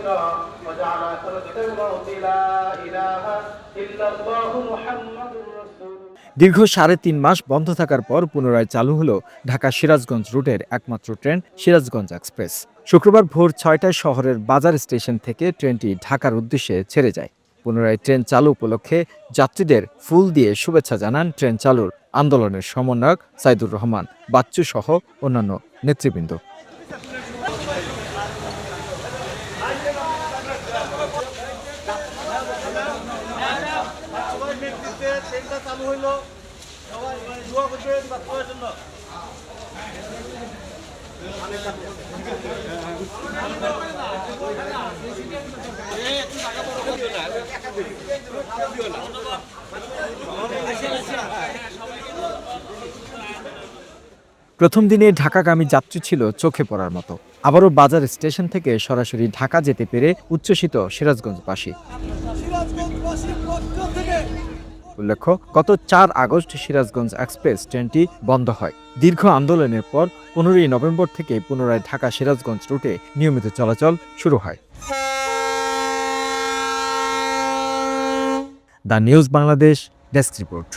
صغيرا وجعل آخر الموت لا إله إلا الله محمد رسول দীর্ঘ সাড়ে তিন মাস বন্ধ থাকার পর পুনরায় চালু হলো ঢাকা সিরাজগঞ্জ রুটের একমাত্র ট্রেন সিরাজগঞ্জ এক্সপ্রেস শুক্রবার ভোর ছয়টায় শহরের বাজার স্টেশন থেকে ট্রেনটি ঢাকার উদ্দেশ্যে ছেড়ে যায় পুনরায় ট্রেন চালু উপলক্ষে যাত্রীদের ফুল দিয়ে শুভেচ্ছা জানান ট্রেন চালুর আন্দোলনের সমন্বয়ক সাইদুর রহমান বাচ্চু সহ অন্যান্য নেতৃবৃন্দ সবাই নেতৃত্বে ট্রেনটা চালু হইল। সবাই দোয়া করবেন বাস্তবের জন্য। প্রথম দিনে ঢাকাগামী যাত্রী ছিল চোখে পড়ার মতো। আবারও বাজার স্টেশন থেকে সরাসরি ঢাকা যেতে পেরে উচ্ছ্বসিত পক্ষ থেকে উল্লেখ্য, গত চার আগস্ট সিরাজগঞ্জ এক্সপ্রেস ট্রেনটি বন্ধ হয়। দীর্ঘ আন্দোলনের পর পনেরোই নভেম্বর থেকে পুনরায় ঢাকা সিরাজগঞ্জ রুটে নিয়মিত চলাচল শুরু হয়। The news Bangladesh desk report.